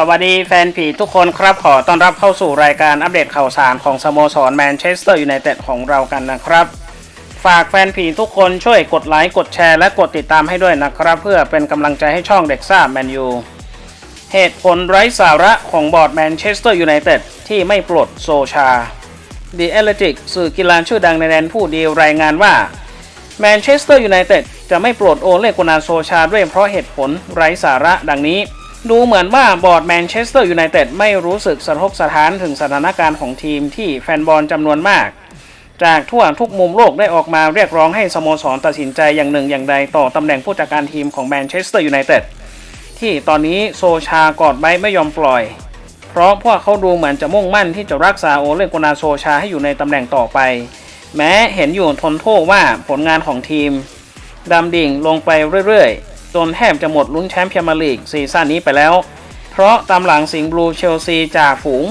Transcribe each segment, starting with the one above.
สวัสดีแฟนผีทุกคนครับขอต้อนรับเข้าสู่รายการอัปเดตข่าวสารของสโมสรแมนเชสเตอร์ยูไนเต็ดของเรากันนะครับ ฝากแฟนผีทุกคนช่วยกดไลค์กดแชร์และกดติดตามให้ด้วยนะครับ เพื่อเป็นกำลังใจให้ช่องเด็กซ่าแมนยูเหตุผลไร้สาระของบอร์ดแมนเชสเตอร์ยูไนเต็ดที่ไม่ปลดโซชา The Athletic สื่อกีฬาชื่อดังในแดนผู้ดีรายงานว่าแมนเชสเตอร์ยูไนเต็ดจะไม่ปลดโอเลกุนาโซชาด้วยเพราะเหตุผลไร้สาระดังนี้ ดูเหมือนว่าบอร์ดแมนเชสเตอร์ยูไนเต็ดไม่รู้สึกสะทกสะท้านถึงสถานการณ์ของทีมที่แฟนบอลจำนวนมาก จากทั่วทุกมุมโลกได้ออกมาเรียกร้องให้สโมสรตัดสินใจอย่างหนึ่งอย่างใดต่อตำแหน่งผู้จัดการทีมของแมนเชสเตอร์ยูไนเต็ดที่ตอนนี้โซชากอดไว้ไม่ยอมปล่อย เพราะพวกเขาดูเหมือนจะมุ่งมั่นที่จะรักษาโอเลกุนาโซชาให้อยู่ในตำแหน่งต่อไป แม้เห็นอยู่ทนโทษว่าผลงานของทีมดำดิ่งลงไปเรื่อยๆ จนแทบจะหมดลุ้นแชมป์พรีเมียร์ลีกซีซั่นนี้ไปแล้ว เพราะตามหลังสิงห์บลูเชลซีจากฝูง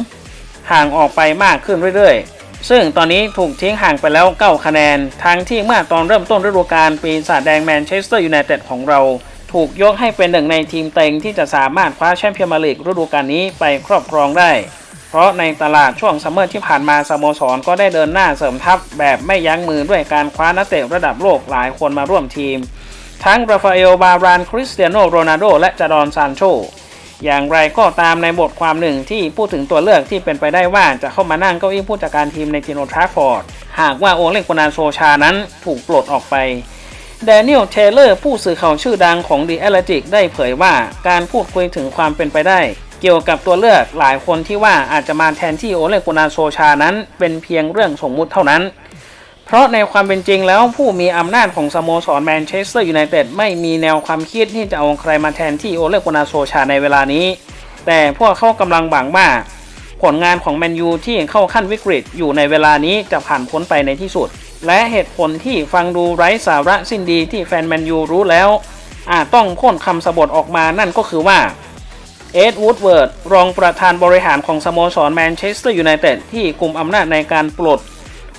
ห่างออกไปมากขึ้นเรื่อยๆ ซึ่งตอนนี้ถูกทิ้งห่างไปแล้ว 9 คะแนน ทั้งที่เมื่อตอนเริ่มต้นฤดูกาลปีศาจแดงแมนเชสเตอร์ยูไนเต็ดของเราถูกยกให้เป็นหนึ่งในทีมเต็งที่จะสามารถคว้าแชมป์พรีเมียร์ลีกฤดูกาลนี้ไปครอบครองได้ เพราะในตลาดช่วงซัมเมอร์ที่ผ่านมาสโมสรก็ได้เดินหน้าเสริมทัพแบบไม่ยั้งมือด้วยการคว้านักเตะระดับโลกหลายคนมาร่วมทีม ทั้งราฟาเอล บาราน คริสเตียโนโรนัลโด และจาดอนซานโช อย่างไรก็ตามในบทความหนึ่งที่พูดถึงตัวเลือกที่เป็นไปได้ว่าจะเข้ามานั่งเก้าอี้ผู้จัดการทีมในทีโนทราฟฟอร์ด หากว่าโอเลกุนาโซชานั้นถูกปลดออกไปแดเนียลเทเลอร์ผู้สื่อข่าวชื่อดังของ The Athletic ได้เผยว่าการพูดคุยถึงความเป็นไปได้ เกี่ยวกับตัวเลือกหลายคนที่ว่าอาจจะมาแทนที่โอเลกุนาโซชานั้น เป็นเพียงเรื่องสมมุติเท่านั้น เพราะในความเป็นจริงแล้วผู้มีอำนาจของสโมสรแมนเชสเตอร์ยูไนเต็ดไม่มีแนวความคิดที่จะเอาใครมาแทนที่โอเลกุนาโซชาในเวลานี้ แต่พวกเขากำลังหวังว่าผลงานของแมนยูที่เข้าขั้นวิกฤตอยู่ในเวลานี้จะผ่านพ้นไปในที่สุด และเหตุผลที่ฟังดูไร้สาระสิ้นดีที่แฟนแมนยูรู้แล้ว อาจต้องพ่นคำสบทออกมานั่นก็คือว่าเอ็ดวูดเวิร์ดรองประธานบริหารของสโมสรแมนเชสเตอร์ยูไนเต็ดที่กลุ่มอำนาจในการปลด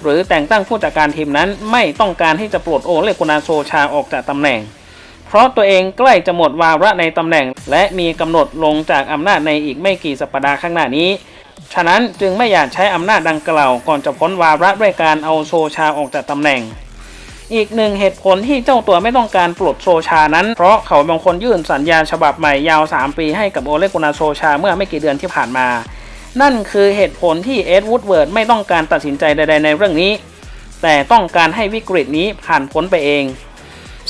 หรือแต่งตั้งผู้จัดการทีมนั้นไม่ต้องการที่จะปลดโอเลกุนาโซชาออกจากตำแหน่ง เพราะตัวเองใกล้จะหมดวาระในตำแหน่ง และมีกำหนดลงจากอำนาจในอีกไม่กี่สัปดาห์ข้างหน้านี้ ฉะนั้นจึงไม่อยากใช้อำนาจดังกล่าวก่อนจะพ้นวาระด้วยการเอาโซชาออกจากตำแหน่งอีกหนึ่งเหตุผลที่เจ้าตัวไม่ต้องการปลดโซชานั้น เพราะเขาบางคนยื่นสัญญาฉบับใหม่ยาว 3 ปีให้กับโอเลกุนาโซชาเมื่อไม่กี่เดือนที่ผ่านมา นั่นคือเหตุผลที่เอ็ดวูดเวิร์ดไม่ต้องการตัดสินใจใด ๆ ในเรื่องนี้ แต่ต้องการให้วิกฤตนี้ผ่านพ้นไปเอง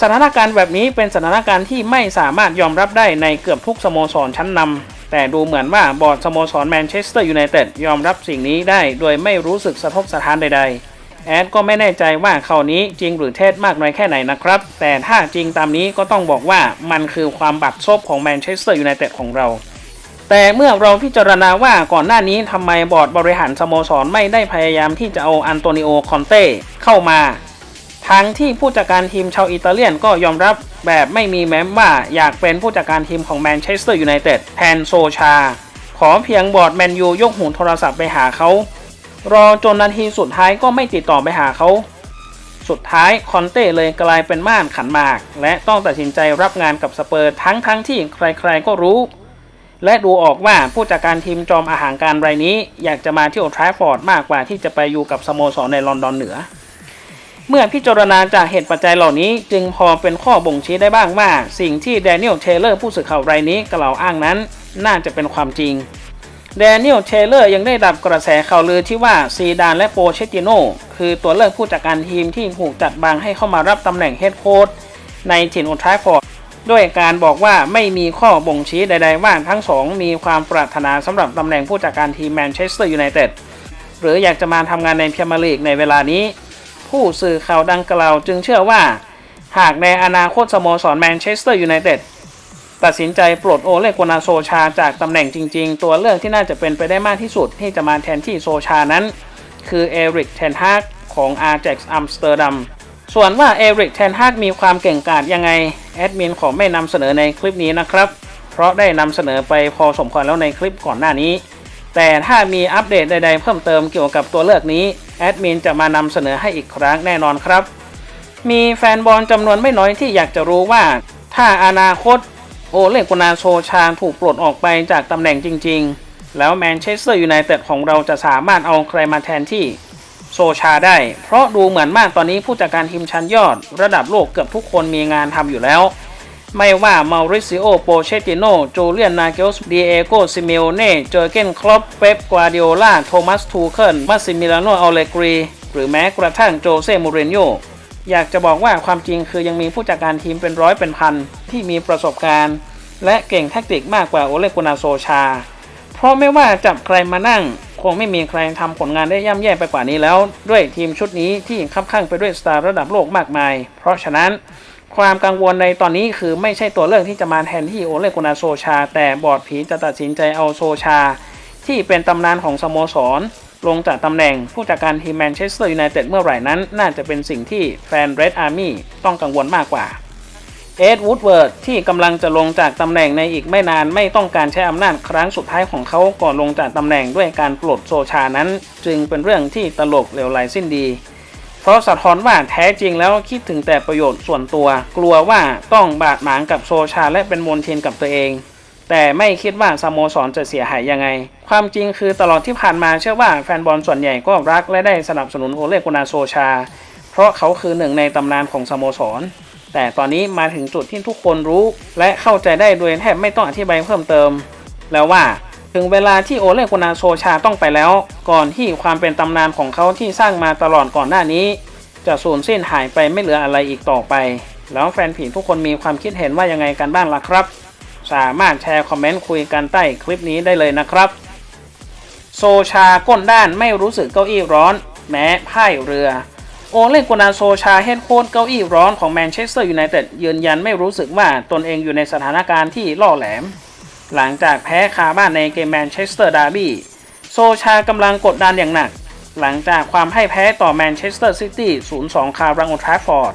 สถานการณ์แบบนี้เป็นสถานการณ์ที่ไม่สามารถยอมรับได้ในเกือบทุกสโมสรชั้นนำแต่ดูเหมือนว่าบอร์ดสโมสรแมนเชสเตอร์ยูไนเต็ดยอมรับสิ่งนี้ได้โดยไม่รู้สึกสะทกสะท้านใด ๆแอดก็ไม่แน่ใจว่าข่าวนี้จริงหรือเท็จมากน้อยแค่ไหนนะครับ แต่ถ้าจริงตามนี้ก็ต้องบอกว่ามันคือความบัดซบของแมนเชสเตอร์ยูไนเต็ดของเรา แต่เมื่อเราพิจารณาว่าก่อนหน้านี้ทำไมบอร์ดบริหารสโมสรไม่ได้พยายามที่จะเอาอันโตนิโอคอนเต้เข้ามาทั้งที่ผู้จัดการทีมชาวอิตาเลียนก็ยอมรับแบบไม่มีแม้ว่าอยากเป็นผู้จัดการทีมของแมนเชสเตอร์ยูไนเต็ดแทนโซชา ขอเพียงบอร์ดแมนยูยกหูโทรศัพท์ไปหาเขา รอจนนาทีสุดท้ายก็ไม่ติดต่อไปหาเขา สุดท้ายคอนเต้เลยกลายเป็นม่านขันหมาก และต้องตัดสินใจรับงานกับสเปอร์ทั้งทั้งที่ใครๆก็รู้ และดูออกว่าผู้จัดการทีมจอมอาหารการรายนี้ อยากจะมาที่โอลด์แทราฟอร์ดมากกว่าที่จะไปอยู่กับสโมสรในลอนดอนเหนือ เมื่อพิจารณาจากเหตุปัจจัยเหล่านี้ จึงพอเป็นข้อบ่งชี้ได้บ้างว่า สิ่งที่แดเนียลเทเลอร์ผู้สื่อข่าวรายนี้กล่าวอ้างนั้น น่าจะเป็นความจริงแดเนียลเทเลอร์ยังได้ดับกระแสข่าวลือที่ว่าซีดานและโปเชติโนคือตัวเลือกผู้จัดการทีมที่ถูกจัดบางให้เข้ามารับตำแหน่งเฮดโค้ชในถิ่นโอลด์แทราฟอร์ด ด้วยการบอกว่าไม่มีข้อบ่งชี้ใด ๆ ว่าทั้งสองมีความปรารถนาสำหรับตำแหน่งผู้จัดการทีมแมนเชสเตอร์ยูไนเต็ดหรืออยากจะมาทำงานในพรีเมียร์ลีกในเวลานี้ ผู้สื่อข่าวดังกล่าวจึงเชื่อว่า หากในอนาคตสโมสรแมนเชสเตอร์ยูไนเต็ดตัดสินใจปลดโอเลกนาโซชาจากตำแหน่งจริง ๆ ตัวเลือกที่น่าจะเป็นไปได้มากที่สุดที่จะมาแทนที่โซชานั้น คือเอริกเทนฮากของอาร์เจ็กซ์อัมสเตอร์ดัมส่วนว่าเอริกเทนฮากมีความเก่งกาจยังไง แอดมินขอไม่นำเสนอในคลิปนี้นะครับ เพราะได้นำเสนอไปพอสมควรแล้วในคลิปก่อนหน้านี้ แต่ถ้ามีอัปเดตใดๆเพิ่มเติมเกี่ยวกับตัวเลือกนี้แอดมินจะมานำเสนอให้อีกครั้งแน่นอนครับ มีแฟนบอลจำนวนไม่น้อยที่อยากจะรู้ว่า ถ้าอนาคตโอเลกุนาโซชาถูกปลดออกไปจากตำแหน่งจริง ๆ แล้วแมนเชสเตอร์ยูไนเต็ดของเราจะสามารถเอาใครมาแทนที่ โซชาได้ เพราะดูเหมือนมากตอนนี้ผู้จัดการทีมชั้นยอด ระดับโลกเกือบทุกคนมีงานทำอยู่แล้ว ไม่ว่ามาริซิโอโปเชติโนจูเลียนนาเกลส์ดีเอโกซิเมโอเน่เจอเกนคลอปเป๊ปกวาดิโอลาโทมัสทูเคิลมาซิมิลาโนอัลเลกรีหรือแม้กระทั่งโจเซ่มูรินโญ่อยากจะบอกว่าความจริงคือยังมีผู้จัดการทีมเป็นร้อยเป็นพันที่มีประสบการณ์ และเก่งแทคติกมากกว่าโอเลกุนาโซชา เพราะไม่ว่าจับใครมานั่ง คงไม่มีใครทำผลงานได้ย่ำแย่ไปกว่านี้แล้ว ด้วยทีมชุดนี้ที่คับข้างไปด้วยสตาร์ระดับโลกมากมาย เพราะฉะนั้น ความกังวลในตอนนี้คือไม่ใช่ตัวเลือกที่จะมาแทนที่โอเลกุนาโซชา แต่บอร์ดผีจะตัดสินใจเอาโซชา ที่เป็นตำนานของสโมสร ลงจากตำแหน่งผู้จัดการทีมแมนเชสเตอร์ยูไนเต็ดเมื่อไหร่นั้น น่าจะเป็นสิ่งที่แฟนเรดอาร์มี่ต้องกังวลมากกว่า เอ็ดวูดเวิร์ดที่กำลังจะลงจากตำแหน่งในอีกไม่นานไม่ต้องการใช้อำนาจครั้งสุดท้ายของเขาก่อนลงจากตำแหน่งด้วยการปลดโซชานั้น จึงเป็นเรื่องที่ตลกเลวไหลสิ้นดี เพราะสะท้อนว่าแท้จริงแล้วคิดถึงแต่ประโยชน์ส่วนตัว กลัวว่าต้องบาดหมางกับโซชาและเป็นมนทินกับตัวเอง แต่ไม่คิดว่าสโมสรจะเสียหายยังไง ความจริงคือตลอดที่ผ่านมาเชื่อว่าแฟนบอลส่วนใหญ่ก็รักและได้สนับสนุนโอเลกุนาโซชา เพราะเขาคือหนึ่งในตำนานของสโมสร แต่ตอนนี้มาถึงจุดที่ทุกคนรู้ และเข้าใจได้โดยแทบไม่ต้องอธิบายเพิ่มเติม แล้วว่าถึงเวลาที่โอเลกุนาโซชาต้องไปแล้ว ก่อนที่ความเป็นตำนานของเขาที่สร้างมาตลอดก่อนหน้านี้ จะสูญสิ้นหายไปไม่เหลืออะไรอีกต่อไป แล้วแฟนผีทุกคนมีความคิดเห็นว่ายังไงกันบ้างล่ะครับ สามารถแชร์คอมเมนต์คุยกันใต้คลิปนี้ได้เลยนะครับ โซชาก้นด้านไม่รู้สึกเก้าอี้ร้อน แม้พ่ายเรือ โอเลกุนาโซชาเฮดโค้ชเก้าอี้ร้อนของแมนเชสเตอร์ยูไนเต็ดยืนยันไม่รู้สึกว่าตนเองอยู่ในสถานการณ์ที่ล่อแหลม หลังจากแพ้คาบ้านในเกมแมนเชสเตอร์ดาร์บี้โซชากำลังกดดันอย่างหนัก หลังจากความให้แพ้ต่อแมนเชสเตอร์ซิตี้ 0-2 คารังโอทราฟฟอร์ด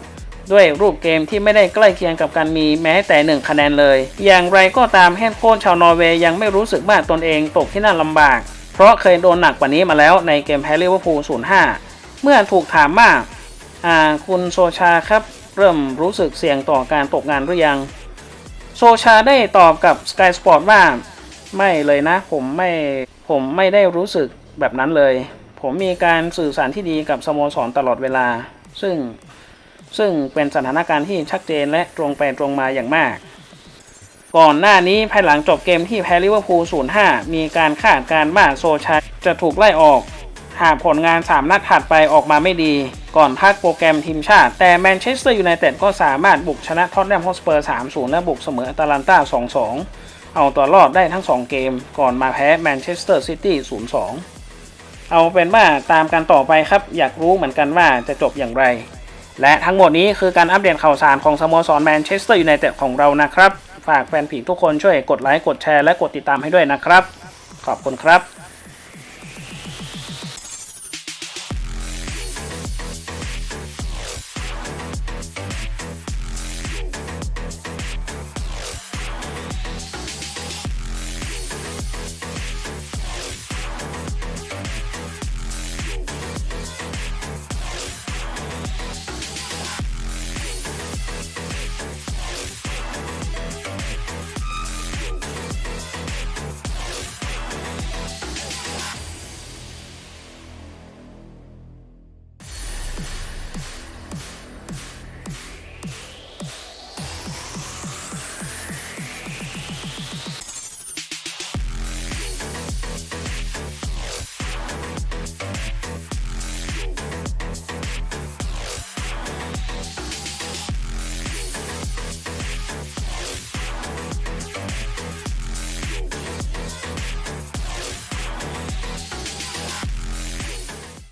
ด้วยรูปเกมที่ไม่ได้ใกล้เคียงกับการมีแม้แต่หนึ่งคะแนนเลย อย่างไรก็ตามเฮดโค้ชชาวนอร์เวย์ยังไม่รู้สึกว่าตนเองตกที่น่าลำบาก เพราะเคยโดนหนักกว่านี้มาแล้วในเกมแพ้ลิเวอร์พูล 0-5 เมื่อถูกถามว่าคุณโซชาครับ เริ่มรู้สึกเสี่ยงต่อการตกงานหรือยัง โซชาได้ตอบกับ Sky Sport ว่า ไม่เลยนะ ผมไม่ผมไม่ได้รู้สึกแบบนั้นเลย ผมมีการสื่อสารที่ดีกับสโมสรตลอดเวลา ซึ่งซึ่งเป็นสถานการณ์ที่ชัดเจนและตรงไปตรงมาอย่างมาก ก่อนหน้านี้ภายหลังจบเกมที่แพ้ลิเวอร์พูล 0-5 มีการคาดการณ์ว่าโซชาจะถูกไล่ออก หากผลงาน 3 นัดถัดไปออกมาไม่ดี ก่อนพักโปรแกรมทีมชาติ แต่แมนเชสเตอร์ยูไนเต็ดก็สามารถบุกชนะท็อตแนมฮอสเปอร์ 3-0 และบุกเสมออตาลันตา 2-2 เอาตัวรอดได้ทั้ง 2 เกม ก่อนมาแพ้แมนเชสเตอร์ซิตี้ 0-2 เอาเป็นว่าตามกันต่อไปครับ อยากรู้เหมือนกันว่าจะจบอย่างไร และทั้งหมดนี้คือการอัปเดตข่าวสารของสโมสรแมนเชสเตอร์ยูไนเต็ดของเรานะครับ ฝากแฟนผีทุกคนช่วยกดไลค์กดแชร์และกดติดตามให้ด้วยนะครับ ขอบคุณครับ